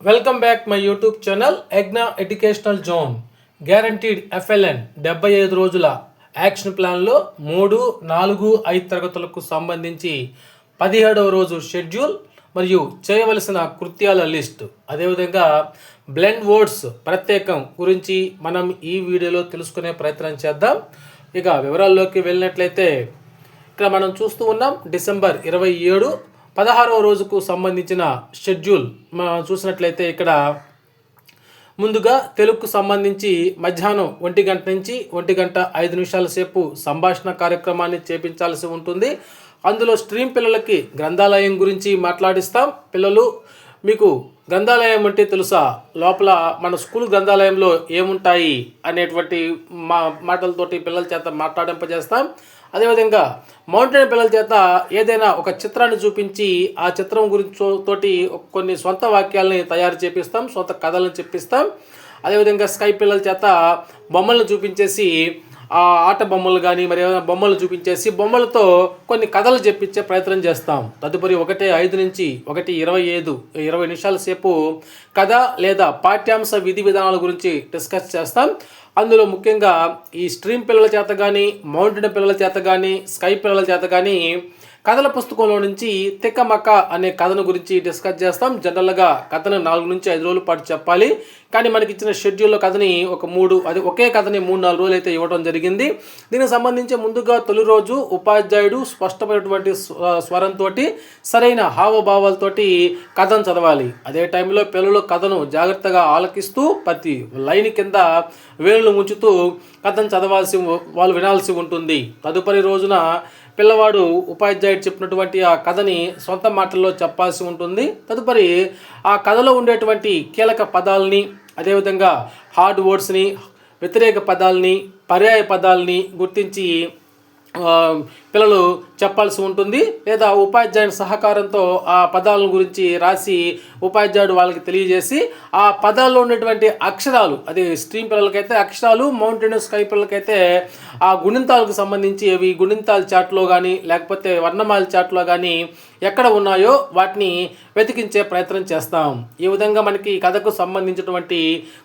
Welcome back my YouTube channel ఎగ్నా educational zone guaranteed FLN డెబ్బై ఐదు రోజుల యాక్షన్ ప్లాన్లో మూడు నాలుగు ఐదు తరగతులకు సంబంధించి పదిహేడవ రోజు షెడ్యూల్ మరియు చేయవలసిన కృత్యాల లిస్ట్. అదేవిధంగా బ్లెండ్ వర్డ్స్ ప్రత్యేకం గురించి మనం ఈ వీడియోలో తెలుసుకునే ప్రయత్నం చేద్దాం. ఇక వివరాల్లోకి వెళ్ళినట్లయితే ఇక్కడ మనం చూస్తూ ఉన్నాం డిసెంబర్ ఇరవై ఏడు పదహారవ రోజుకు సంబంధించిన షెడ్యూల్ మనం చూసినట్లయితే ఇక్కడ ముందుగా తెలుగుకు సంబంధించి మధ్యాహ్నం ఒంటి గంట నుంచి ఒంటి గంట ఐదు నిమిషాల సేపు సంభాషణ కార్యక్రమాన్ని చేపించాల్సి ఉంటుంది. అందులో స్ట్రీమ్ పిల్లలకి గ్రంథాలయం గురించి మాట్లాడిస్తాం. పిల్లలు మీకు గ్రంథాలయం అంటే తెలుసా? లోపల మన స్కూల్ గ్రంథాలయంలో ఏముంటాయి అనేటువంటి మా మాటలతోటి పిల్లల చేత మాట్లాడింపజేస్తాం. అదేవిధంగా మౌంటైన్ పిల్లల చేత ఏదైనా ఒక చిత్రాన్ని చూపించి ఆ చిత్రం గురించి తోటి కొన్ని సొంత వాక్యాలని తయారు చేపిస్తాం సొంత కథలను చెప్పిస్తాం. అదేవిధంగా స్కై పిల్లల చేత బొమ్మలను చూపించేసి ఆ ఆట బొమ్మలు కానీ మరి ఏమైనా బొమ్మలు చూపించేసి బొమ్మలతో కొన్ని కథలు చెప్పించే ప్రయత్నం చేస్తాం. తదుపరి ఒకటి ఐదు నుంచి ఒకటి ఇరవై ఐదు ఇరవై నిమిషాల సేపు కథ లేదా పాఠ్యాంశ విధి విధానాల గురించి డిస్కస్ చేస్తాం. అందులో ముఖ్యంగా ఈ స్ట్రీమ్ పిల్లల చేత కానీ మౌంటైన్ పిల్లల చేత కానీ స్కై పిల్లల చేత కానీ కథల పుస్తకంలో నుంచి తిక్కమక్క అనే కథను గురించి డిస్కస్ చేస్తాం. జనరల్గా కథను నాలుగు నుంచి ఐదు రోజుల పాటు చెప్పాలి. కానీ మనకి ఇచ్చిన షెడ్యూల్లో కథని ఒక మూడు అది ఒకే కథని మూడు నాలుగు రోజులు అయితే ఇవ్వడం జరిగింది. దీనికి సంబంధించి ముందుగా తొలి రోజు ఉపాధ్యాయుడు స్పష్టమైనటువంటి స్వ- స్వరంతో సరైన హావభావాలతోటి కథను చదవాలి. అదే టైంలో పిల్లలు కథను జాగ్రత్తగా ఆలకిస్తూ ప్రతి లైన్ కింద వేలు ఉంచుతూ కథను చదవాల్సి వాళ్ళు వినాల్సి ఉంటుంది. తదుపరి రోజున పిల్లవాడు ఉపాధ్యాయుడు చెప్పినటువంటి ఆ కథని సొంత మాటల్లో చెప్పాల్సి ఉంటుంది. తదుపరి ఆ కథలో ఉండేటువంటి కీలక పదాలని అదేవిధంగా హార్డ్ వర్డ్స్ని వ్యతిరేక పదాలని పర్యాయ పదాలని గుర్తించి పిల్లలు చెప్పాల్సి ఉంటుంది లేదా ఉపాధ్యాయుని సహకారంతో ఆ పదాల గురించి రాసి ఉపాధ్యాయుడు వాళ్ళకి తెలియజేసి ఆ పదాల్లో ఉన్నటువంటి అక్షరాలు అది స్ట్రీమ్ పిల్లలకైతే అక్షరాలు మౌంటైన్ స్కై పిల్లలకైతే ఆ గుణింతాలకు సంబంధించి అవి గుణింతాల చాట్లో కానీ లేకపోతే వర్ణమాల చాట్లో కానీ ఎక్కడ ఉన్నాయో వాటిని వెతికించే ప్రయత్నం చేస్తాం. ఈ విధంగా మనకి ఈ కథకు సంబంధించినటువంటి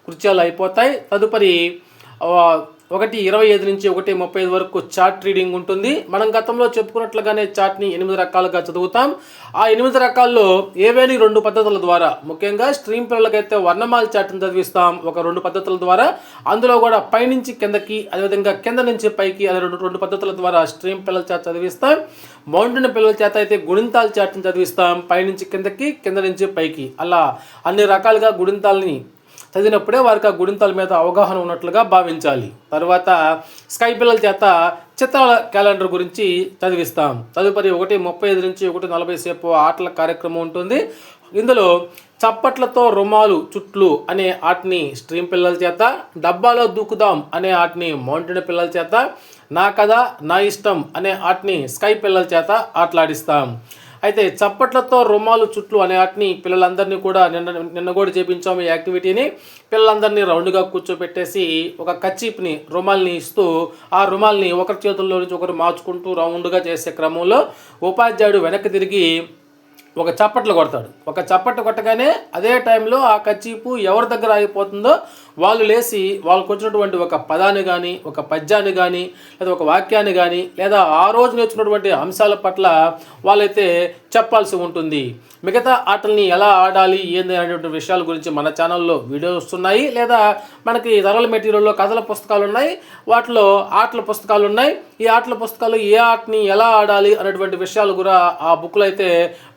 కృత్యాలు అయిపోతాయి. తదుపరి ఒకటి ఇరవై ఐదు నుంచి ఒకటి ముప్పై ఐదు వరకు చార్ట్ రీడింగ్ ఉంటుంది. మనం గతంలో చెప్పుకున్నట్లుగానే చార్ట్ని ఎనిమిది రకాలుగా చదువుతాం. ఆ ఎనిమిది రకాల్లో ఏవేని రెండు పద్ధతుల ద్వారా ముఖ్యంగా స్ట్రీమ్ పిల్లలకైతే వర్ణమాల చార్ట్ని చదివిస్తాం ఒక రెండు పద్ధతుల ద్వారా. అందులో కూడా పైనుంచి కిందకి అదేవిధంగా కింద నుంచి పైకి అదే రెండు రెండు పద్ధతుల ద్వారా స్ట్రీమ్ పిల్లల చార్ట్ చదివిస్తాం. మౌంటైన్ పిల్లల చేత అయితే గుణింతాల చార్ట్ని చదివిస్తాం. పైనుంచి కిందకి కింద నుంచి పైకి. అలా అన్ని రకాలుగా గుణింతాలని చదివినప్పుడే వారికి ఆ గుణింతాల మీద అవగాహన ఉన్నట్లుగా భావించాలి. తర్వాత స్కై పిల్లల చేత చిత్రాల క్యాలెండర్ గురించి చదివిస్తాం. తదుపరి ఒకటి ముప్పై ఐదు నుంచి ఒకటి నలభై సేపు ఆటల కార్యక్రమం ఉంటుంది. ఇందులో చప్పట్లతో రుమాలు చుట్లు అనే ఆటని స్ట్రీమ్ పిల్లల చేత డబ్బాలో దూకుదాం అనే ఆటని మౌంటైన్ పిల్లల చేత నా కథ నా ఇష్టం అనే ఆటని స్కై పిల్లల చేత ఆటలాడిస్తాం. అయితే చప్పట్లతో రుమాలు చుట్లు అనే వాటిని పిల్లలందరినీ కూడా నిన్న నిన్న కూడా చేపించాము ఈ యాక్టివిటీని. పిల్లలందరినీ రౌండ్గా కూర్చోబెట్టేసి ఒక కచ్చీప్ని రుమాల్ని ఇస్తూ ఆ రుమాల్ని ఒకరి చేతుల్లో నుంచి ఒకరు మార్చుకుంటూ రౌండ్గా చేసే క్రమంలో ఉపాధ్యాయుడు వెనక్కి తిరిగి ఒక చప్పట్లు కొడతాడు. ఒక చప్పట్లు కొట్టగానే అదే టైంలో ఆ కచ్చీపు ఎవరి దగ్గర ఆగిపోతుందో వాళ్ళు లేచి వాళ్ళకు వచ్చినటువంటి ఒక పదాన్ని కానీ ఒక పద్యాన్ని కానీ లేదా ఒక వాక్యాన్ని కానీ లేదా ఆ రోజు నేర్చుకున్నటువంటి అంశాల పట్ల వాళ్ళైతే చెప్పాల్సి ఉంటుంది. మిగతా ఆటల్ని ఎలా ఆడాలి ఏంది అనేటువంటి విషయాల గురించి మన ఛానల్లో వీడియోస్ వస్తున్నాయి. లేదా మనకి ధరల మెటీరియల్లో కథల పుస్తకాలు ఉన్నాయి. వాటిలో ఆటల పుస్తకాలు ఉన్నాయి. ఈ ఆటల పుస్తకాలు ఏ ఆటని ఎలా ఆడాలి అనేటువంటి విషయాలు కూడా ఆ బుక్లో అయితే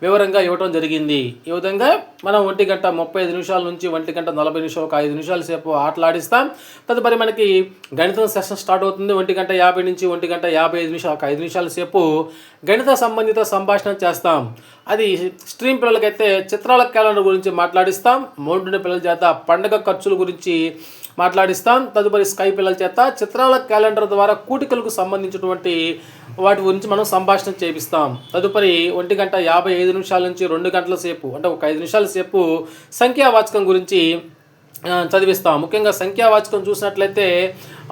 వివరంగా ఇవ్వడం జరిగింది. ఈ విధంగా మనం ఒంటి గంట ముప్పై ఐదు నిమిషాల నుంచి ఒంటి గంట నలభై నిమిషాలు ఒక ఐదు నిమిషాల సేపు ఆటలు ఆడిస్తాం తదుపరి మనకి గణితం సెషన్ స్టార్ట్ అవుతుంది. ఒంటి గంట యాభై నుంచి ఒంటి గంట యాభై ఐదు నిమిషాలు ఒక ఐదు నిమిషాల సేపు గణిత సంబంధిత సంభాషణ చేస్తాం. అది స్ట్రీమ్ పిల్లలకైతే చిత్రాల క్యాలెండర్ గురించి మాట్లాడిస్తాం. మౌంటున్న పిల్లల చేత పండగ ఖర్చుల గురించి మాట్లాడిస్తాం. తదుపరి స్కై పిల్లల చేత చిత్రాల క్యాలెండర్ ద్వారా కూటికలకు సంబంధించినటువంటి వాటి గురించి మనం సంభాషణ చేపిస్తాం. తదుపరి ఒంటి గంట యాభై ఐదు నిమిషాల నుంచి రెండు గంటల సేపు అంటే ఒక ఐదు నిమిషాల సేపు సంఖ్యావాచకం గురించి చదివిస్తాం. ముఖ్యంగా సంఖ్యావాచకం చూసినట్లయితే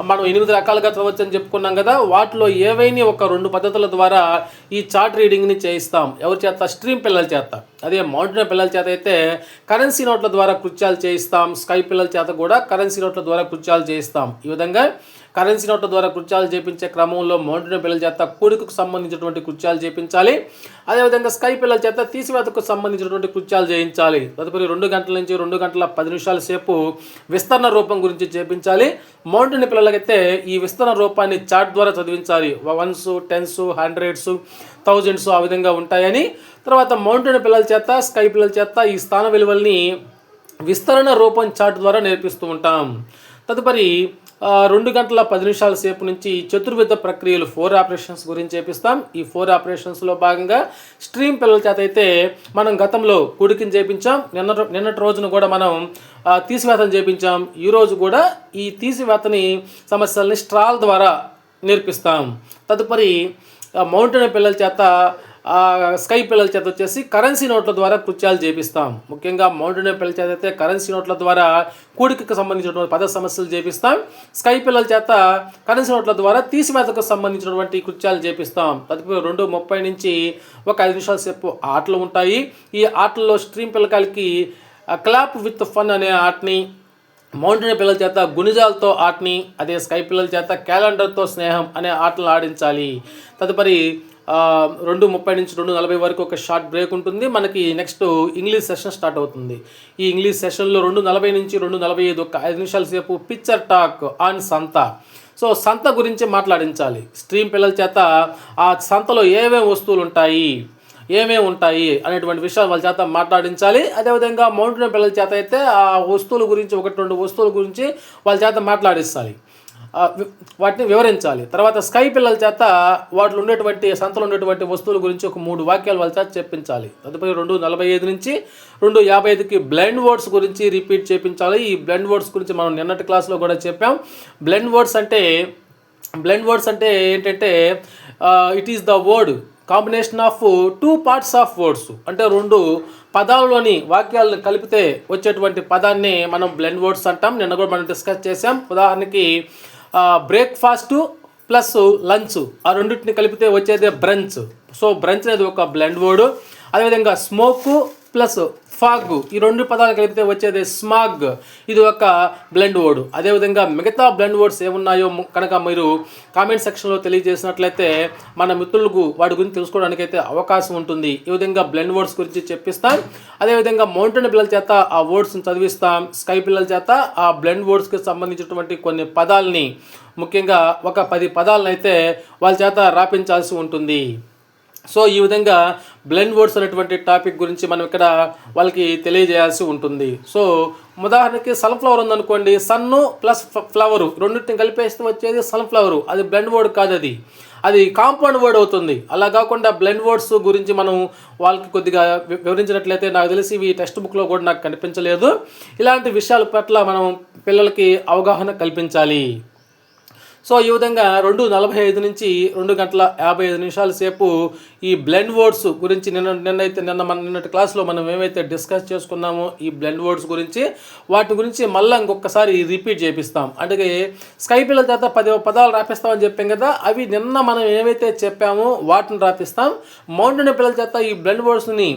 మనం ఎనిమిది రకాలుగా చదవచ్చు అని చెప్పుకున్నాం కదా. వాటిలో ఏవైనా ఒక రెండు పద్ధతుల ద్వారా ఈ చార్ట్ రీడింగ్ని చేయిస్తాం. ఎవరి చేత? స్ట్రీమ్ పిల్లల చేత. అదే మౌంటైన్ పిల్లల చేత అయితే కరెన్సీ నోట్ల ద్వారా కృత్యాలు చేయిస్తాం. స్కై పిల్లల చేత కూడా కరెన్సీ నోట్ల ద్వారా కృత్యాలు చేయిస్తాం. ఈ విధంగా కరెన్సీ నోట్ల ద్వారా కృత్యాలు చేపించే క్రమంలో మౌంటైన్ పిల్లల చేత కూడికకు సంబంధించినటువంటి కృత్యాలు చేపించాలి. అదేవిధంగా స్కై పిల్లల చేత తీసివేతకు సంబంధించినటువంటి కృత్యాలు చేయించాలి. తదుపరి రెండు గంటల నుంచి రెండు గంటల పది నిమిషాల సేపు విస్తరణ రూపం గురించి చేపించాలి. మౌంటైన్ పిల్లలకైతే ఈ విస్తరణ రూపాన్ని చార్ట్ ద్వారా చదివించాలి. వన్స్ టెన్స్ హండ్రెడ్స్ థౌజండ్స్ ఆ విధంగా ఉంటాయని. తర్వాత మౌంటైన్ పిల్లల చేత స్కై పిల్లల చేత ఈ స్థాన విలువల్ని విస్తరణ రూపం చార్ట్ ద్వారా నేర్పిస్తూ ఉంటాం. తదుపరి రెండు గంటల పది నిమిషాల సేపు నుంచి చతుర్విధ ప్రక్రియలు ఫోర్ ఆపరేషన్స్ గురించి చేపిస్తాం. ఈ ఫోర్ ఆపరేషన్స్లో భాగంగా స్ట్రీమ్ పిల్లల చేత అయితే మనం గతంలో కుడికిని చేపించాం. నిన్న నిన్నటి రోజున కూడా మనం తీసివేతను చేపించాం. ఈ రోజు కూడా ఈ తీసివేతని సమస్యల్ని స్ట్రాల్ ద్వారా నేర్పిస్తాం. తదుపరి మౌంటైన్ పిల్లల చేత స్కై పిల్లల చేత వచ్చేసి కరెన్సీ నోట్ల ద్వారా కృత్యాలు చేపిస్తాం. ముఖ్యంగా మౌంటైన్ పిల్లల చేత అయితే కరెన్సీ నోట్ల ద్వారా కూడికకు సంబంధించినటువంటి పద సమస్యలు చేపిస్తాం. స్కై పిల్లల చేత కరెన్సీ నోట్ల ద్వారా తీసివేతకు సంబంధించినటువంటి కృత్యాలు చేపిస్తాం. తదుపరి రెండు ముప్పై నుంచి ఒక ఐదు నిమిషాల సేపు ఆటలు ఉంటాయి. ఈ ఆటల్లో స్ట్రీమ్ పిల్లకాయలకి క్లాప్ విత్ ఫన్ అనే ఆటని మౌంటైన్ పిల్లల చేత గుణిజాలతో ఆటని అదే స్కై పిల్లల చేత క్యాలెండర్తో స్నేహం అనే ఆటలు ఆడించాలి. తదుపరి రెండు ముప్పై నుంచి రెండు నలభై వరకు ఒక షార్ట్ బ్రేక్ ఉంటుంది. మనకి నెక్స్ట్ ఇంగ్లీష్ సెషన్ స్టార్ట్ అవుతుంది. ఈ ఇంగ్లీష్ సెషన్లో రెండు నలభై నుంచి రెండు నలభై ఐదు ఒక ఐదు నిమిషాల సేపు పిక్చర్ టాక్ ఆన్ సంత. సో సంత గురించి మాట్లాడించాలి. స్ట్రీమ్ పిల్లల చేత ఆ సంతలో ఏమేమి వస్తువులు ఉంటాయి ఏమేమి ఉంటాయి అనేటువంటి విషయాలు వాళ్ళ చేత మాట్లాడించాలి. అదేవిధంగా మౌంటైన్ పిల్లల చేత అయితే ఆ వస్తువుల గురించి ఒకటి రెండు వస్తువుల గురించి వాళ్ళ చేత మాట్లాడిస్తాలి వాటిని వివరించాలి. తర్వాత స్కై పిల్లల చేత వాటిలో ఉండేటువంటి సంతలో ఉండేటువంటి వస్తువుల గురించి ఒక మూడు వాక్యాలు వాళ్ళ చేత చెప్పించాలి. తదుపరి రెండు నలభై ఐదు నుంచి రెండు యాభై ఐదుకి బ్లెండ్ వర్డ్స్ గురించి రిపీట్ చేపించాలి. ఈ బ్లెండ్ వర్డ్స్ గురించి మనం నిన్నటి క్లాస్లో కూడా చెప్పాం. బ్లెండ్ వర్డ్స్ అంటే బ్లెండ్ వర్డ్స్ అంటే ఏంటంటే it is the word combination of two parts of words అంటే రెండు పదాలలోని వాక్యాలను కలిపితే వచ్చేటువంటి పదాన్ని మనం బ్లెండ్ వర్డ్స్ అంటాం. నిన్న కూడా మనం డిస్కస్ చేసాం ఉదాహరణకి బ్రేక్ఫాస్టు ప్లస్ లంచ్ ఆ రెండింటిని కలిపితే వచ్చేదే బ్రంచ్ సో బ్రంచ్ అనేది ఒక బ్లెండ్ వర్డ్ అదేవిధంగా స్మోకు ప్లస్ ఫాగ్. ఈ రెండు పదాలు కలిపితే వచ్చేది స్మాగ్. ఇది ఒక బ్లెండ్ వర్డ్ అదేవిధంగా మిగతా బ్లెండ్ వర్డ్స్ ఏమున్నాయో కనుక మీరు కామెంట్ సెక్షన్లో తెలియజేసినట్లయితే మన మిత్రులకు వాటి గురించి తెలుసుకోవడానికి అయితే అవకాశం ఉంటుంది. ఈ విధంగా బ్లెండ్ వర్డ్స్ గురించి చెప్పిస్తాం. అదేవిధంగా మౌంటైన్ పిల్లల చేత ఆ వర్డ్స్ని చదివిస్తాం. స్కై పిల్లల చేత ఆ బ్లెండ్ వర్డ్స్కి సంబంధించినటువంటి కొన్ని పదాలని ముఖ్యంగా ఒక పది పదాలను అయితే వాళ్ళ చేత రాపించాల్సి ఉంటుంది. సో ఈ విధంగా బ్లెండ్ వర్డ్స్ అనేటువంటి టాపిక్ గురించి మనం ఇక్కడ వాళ్ళకి తెలియజేయాల్సి ఉంటుంది. సో ఉదాహరణకి సన్ఫ్లవర్ ఉందనుకోండి సన్ను ప్లస్ ఫ్లవరు రెండింటిని కలిపేస్తే వచ్చేది సన్ఫ్లవరు అది బ్లెండ్ వర్డ్ కాదు అది. అది కాంపౌండ్ వర్డ్ అవుతుంది. అలా కాకుండా బ్లెండ్ వర్డ్స్ గురించి మనం వాళ్ళకి కొద్దిగా వి- వివరించినట్లయితే నాకు తెలిసి ఇవి టెక్స్ట్ బుక్లో కూడా నాకు కనిపించలేదు. ఇలాంటి విషయాల పట్ల మనం పిల్లలకి అవగాహన కల్పించాలి. సో ఈ విధంగా రెండు నలభై ఐదు నుంచి రెండు గంటల యాభై ఐదు నిమిషాల సేపు ఈ బ్లెండ్ వర్డ్స్ గురించి నిన్న నిన్నైతే నిన్న మన నిన్నటి క్లాస్లో మనం ఏమైతే డిస్కస్ చేసుకున్నామో ఈ బ్లెండ్ వర్డ్స్ గురించి వాటి గురించి మళ్ళీ ఇంకొకసారి రిపీట్ చేపిస్తాం. అంటే స్కై పిల్లల చేత పది పదాలు రాపిస్తామని చెప్పాం కదా అవి నిన్న మనం ఏమైతే చెప్పామో వాటిని రాపిస్తాం. మౌంటైన్ పిల్లల చేత ఈ బ్లెండ్ వర్డ్స్ని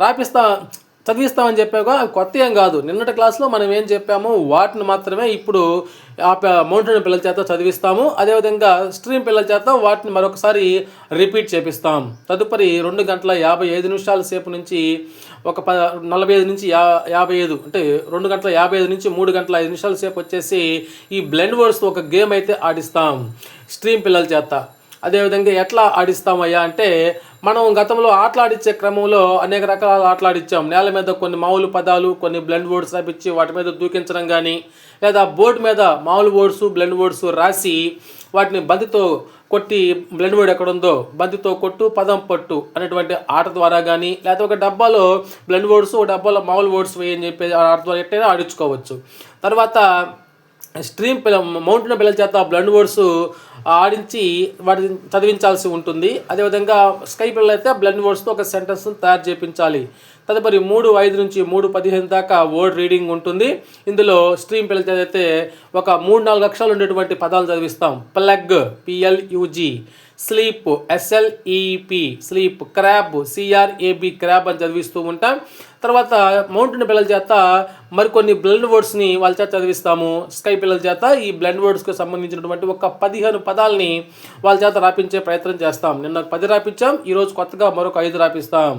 రాపిస్తా చదివిస్తామని చెప్పాక అవి కొత్త ఏం కాదు. నిన్నటి క్లాస్లో మనం ఏం చెప్పామో? వాటిని మాత్రమే ఇప్పుడు ఆ మౌంటైన్ పిల్లల చేత చదివిస్తాము. అదేవిధంగా స్ట్రీమ్ పిల్లల చేత వాటిని మరొకసారి రిపీట్ చేపిస్తాం. తదుపరి రెండు గంటల యాభై ఐదు నిమిషాల సేపు నుంచి ఒక ప నలభై ఐదు నుంచి యా యాభై ఐదు అంటే రెండు గంటల యాభై ఐదు నుంచి మూడు గంటల ఐదు నిమిషాల సేపు వచ్చేసి ఈ బ్లెండ్ వర్డ్స్ ఒక గేమ్ అయితే ఆడిస్తాం స్ట్రీమ్ పిల్లల చేత. అదేవిధంగా ఎట్లా ఆడిస్తామయ్యా అంటే మనం గతంలో ఆటలాడించే క్రమంలో అనేక రకాల ఆటలాడిచ్చాం. నేల మీద కొన్ని మామూలు పదాలు కొన్ని బ్లెండ్ వర్డ్స్ రాపించి వాటి మీద దూకించడం కానీ లేదా బోర్డు మీద మామూలు వర్డ్స్ బ్లెండ్ వర్డ్స్ రాసి వాటిని బంతితో కొట్టి బ్లెండ్ వర్డ్ ఎక్కడ ఉందో బంతితో కొట్టు పదం పట్టు అనేటువంటి ఆట ద్వారా కానీ లేదా ఒక డబ్బాలో బ్లెండ్ వర్డ్స్ ఒక డబ్బాలో మామూలు వర్డ్స్ వేయని చెప్పి ఆట ద్వారా ఎట్టైనా ఆడించుకోవచ్చు. తర్వాత స్ట్రీమ్ పిల్ల మౌంటైన్ పిల్లల చేత బ్లడ్ వర్డ్స్ ఆడించి వాటిని చదివించాల్సి ఉంటుంది. అదేవిధంగా స్కై పిల్లలు అయితే బ్లడ్ వర్డ్స్తో ఒక సెంటెన్స్ తయారు చేయించాలి తదుపరి మూడు ఐదు నుంచి మూడు పదిహేను దాకా వర్డ్ రీడింగ్ ఉంటుంది. ఇందులో స్ట్రీమ్ పిల్లలు చదివితే ఒక మూడు నాలుగు అక్షరాలు ఉండేటువంటి పదాలు చదివిస్తాం. Plug P L U G sleep S L E P sleep crab C R A B crab అని చదివిస్తూ ఉంటాం. తర్వాత మౌంటైన్ పిల్లల చేత మరికొన్ని బ్లెండ్ వర్డ్స్ని వాళ్ళ చేత చదివిస్తాము. స్కై పిల్లల చేత ఈ బ్లెండ్ వర్డ్స్కి సంబంధించినటువంటి ఒక పదిహేను పదాలని వాళ్ళ చేత రాపించే ప్రయత్నం చేస్తాం. నిన్న పది రాపించాం ఈరోజు కొత్తగా మరొక ఐదు రాపిస్తాం.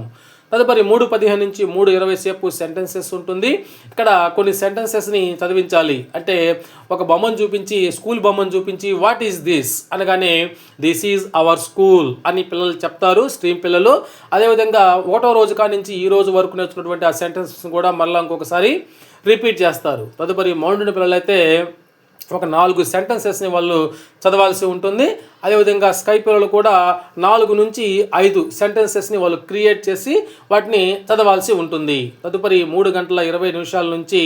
తదుపరి మూడు పదిహేను నుంచి మూడు ఇరవై సేపు సెంటెన్సెస్ ఉంటుంది. ఇక్కడ కొన్ని సెంటెన్సెస్ని చదివించాలి. అంటే ఒక బొమ్మను చూపించి స్కూల్ బొమ్మను చూపించి వాట్ ఈస్ దిస్ అనగానే దిస్ ఈజ్ అవర్ స్కూల్ అని పిల్లలు చెప్తారు స్ట్రీమ్ పిల్లలు. అదేవిధంగా ఒకటో రోజు కాడి నుంచి ఈ రోజు వరకు నేర్చుకున్నటువంటి ఆ సెంటెన్సెస్ కూడా మళ్ళీ ఇంకొకసారి రిపీట్ చేస్తారు. తదుపరి మౌంటైన్ పిల్లలైతే ఒక నాలుగు సెంటెన్సెస్ని వాళ్ళు చదవాల్సి ఉంటుంది. అదేవిధంగా స్కై కూడా నాలుగు నుంచి ఐదు సెంటెన్సెస్ని వాళ్ళు క్రియేట్ చేసి వాటిని చదవాల్సి ఉంటుంది. తదుపరి మూడు గంటల ఇరవై నిమిషాల నుంచి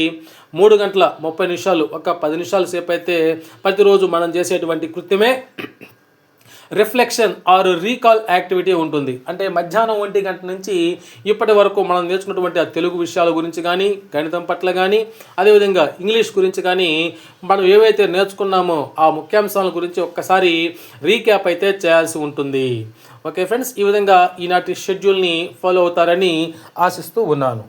మూడు గంటల ముప్పై నిమిషాలు ఒక పది నిమిషాల సేపు అయితే ప్రతిరోజు మనం చేసేటువంటి కృత్యమే. రిఫ్లెక్షన్ ఆర్ రీకాల్ యాక్టివిటీ ఉంటుంది. అంటే మధ్యాహ్నం ఒంటి గంట నుంచి ఇప్పటి వరకు మనం నేర్చుకున్నటువంటి ఆ తెలుగు విషయాల గురించి కానీ గణితం పట్ల కానీ అదేవిధంగా ఇంగ్లీష్ గురించి కానీ మనం ఏవైతే నేర్చుకున్నామో ఆ ముఖ్యాంశాల గురించి ఒక్కసారి రీక్యాప్ అయితే చేయాల్సి ఉంటుంది. ఓకే ఫ్రెండ్స్ ఈ విధంగా ఈనాటి షెడ్యూల్ని ఫాలో అవుతారని ఆశిస్తూ ఉన్నాను.